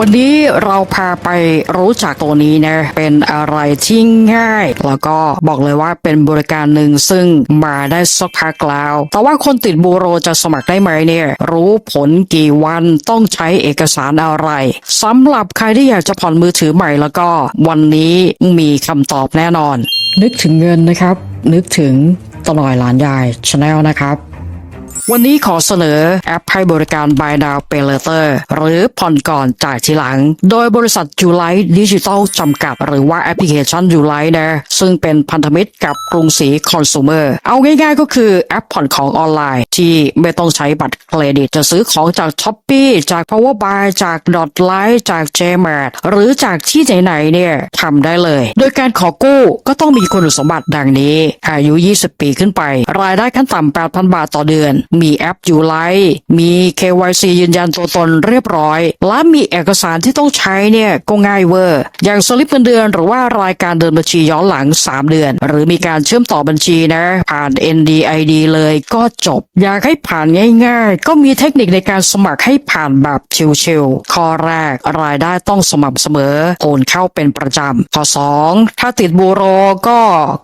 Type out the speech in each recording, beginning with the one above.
วันนี้เราพาไปรู้จักตัวนี้นะ เป็นอะไรที่ง่าย แล้วก็บอกเลยว่าเป็นบริการหนึ่งซึ่งมาได้สักพักแล้วแต่ว่าคนติดบูโรจะสมัครได้ไหมเนี่ย รู้ผลกี่วันต้องใช้เอกสารอะไรสำหรับใครที่อยากจะผ่อนมือถือใหม่แล้วก็วันนี้มีคำตอบแน่นอน นึกถึงเงินนะครับ นึกถึงตลอยหลานยายชาแนลนะครับ วันนี้ขอเสนอแอปให้บริการ Buy Now Pay Later หรือผ่อนก่อนจ่ายทีหลัง โดยบริษัทยูไลท์ดิจิตอลจำกัด หรือว่าแอปพลิเคชันยูไลท์นะซึ่งเป็นพันธมิตรกับกรุงศรีคอน sumer เอาง่ายๆก็คือแอปผ่อนของออนไลน์ ที่ไม่ต้องใช้บัตรเครดิต จะซื้อของจาก s h อ p e e จาก Power Buy จาก Dot Light จาก JMart หรือจากที่ไหนๆเนี่ยทำได้เลย โดยการขอกู้ก็ต้องมีคุณสมบัติดังนี้ อายุ 20 ปีขึ้นไป รายได้ขั้นต่ำ8,000 บาทต่อเดือนมีแอปอยู่ไลมี KYC ยืนยันตัวตนเรียบร้อย และมีเอกสารที่ต้องใช้เนี่ยก็ง่ายเวอร์ อย่างสลิปเงินเดือนหรือว่ารายการเดินบัญชีย้อนหลัง 3 เดือน หรือมีการเชื่อมต่อบัญชีนะ ผ่าน NDID เลยก็จบ อยากให้ผ่านง่าย ๆ ก็มีเทคนิคในการสมัครให้ผ่านแบบชิวๆข้อแรกรายได้ต้องสม่ำเสมอโอนเข้าเป็นประจำข้อ2 ถ้าติดบูโรก็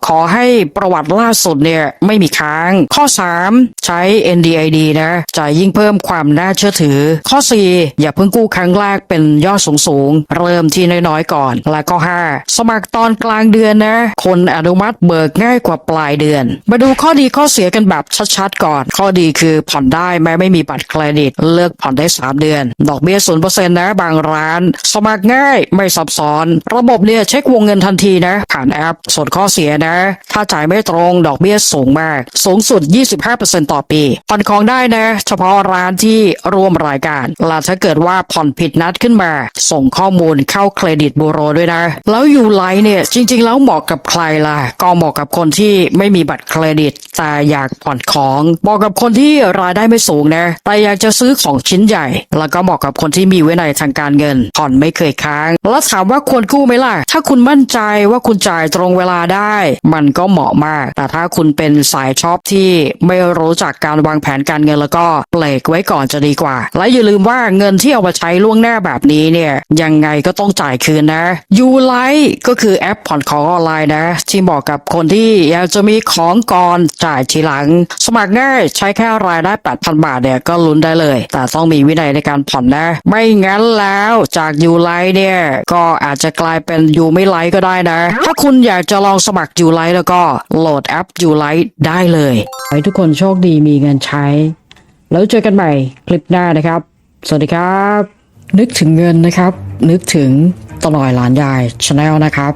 ขอให้ประวัติล่าสุดเนี่ยไม่มีค้าง ข้อ 3 ใช้ NDID นะจะยิ่งเพิ่มความน่าเชื่อถือ ข้อ 4 อย่าเพิ่งกู้ครั้งแรกเป็นยอดสูงๆเริ่มที่น้อยๆก่อน และข้อ5สมัครตอนกลางเดือนนะ คนอนุมัติเบิกง่ายกว่าปลายเดือน มาดูข้อดีข้อเสียกันแบบชัดๆก่อน ข้อดีคือผ่อนได้แม้ไม่มีบัตรเครดิต เลือกผ่อนได้ 3 เดือน ดอกเบี้ย0%นะบางร้าน สมัครง่ายไม่ซับซ้อน ระบบเนี่ยเช็ควงเงินทันทีนะ ผ่านแอป ส่วนข้อเสียนะ ถ้าจ่ายไม่ตรงดอกเบี้ยสูงมาก สูงสุด 25%ต่อปีผ่อนของได้นะ เฉพาะร้านที่ร่วมรายการและถ้าเกิดว่าผ่อนผิดนัดขึ้นมา ส่งข้อมูลเข้าเครดิตบูโรด้วยนะ แล้วยูไลท์เนี่ยจริง ๆ แล้วเหมาะกับใครล่ะ ก็เหมาะกับคนที่ไม่มีบัตรเครดิตแต่อยากผ่อนของเหมาะกับคนที่รายได้ไม่สูงนะ แต่อยากจะซื้อของชิ้นใหญ่ แล้วก็เหมาะกับคนที่มีวินัยทางการเงิน ผ่อนไม่เคยค้าง แล้วถามว่าควรกู้ไหมล่ะ ถ้าคุณมั่นใจว่าคุณจ่ายตรงเวลาได้ มันก็เหมาะมาก แต่ถ้าคุณเป็นสายช็อปที่ไม่รู้จักการวางแผนการเงินแล้วก็เบรกไว้ก่อนจะดีกว่า และอย่าลืมว่าเงินที่เอามาใช้ล่วงหน้าแบบนี้เนี่ยยังไงก็ต้องจ่ายคืนนะยูไลก็คือแอปผ่อนของออนไลน์นะ ที่เหมาะกับคนที่อยากจะมีของก่อนจ่ายทีหลัง สมัครง่ายใช้แค่รายได้ 8,000 บาทเนี่ยก็ลุ้นได้เลย แต่ต้องมีวินัยในการผ่อนนะ ไม่งั้นแล้วจากยูไลเนี่ยก็อาจจะกลายเป็นยูไม่ไลก็ได้นะ ถ้าคุณอยากจะลองสมัครยูไลแล้วก็โหลดแอปยูไลได้เลยให้ทุกคนโชคดีมีเงินใช้ แล้วเจอกันใหม่คลิปหน้านะครับ สวัสดีครับ นึกถึงเงินนะครับ นึกถึงตลอยหลานยายชาแนลนะครับ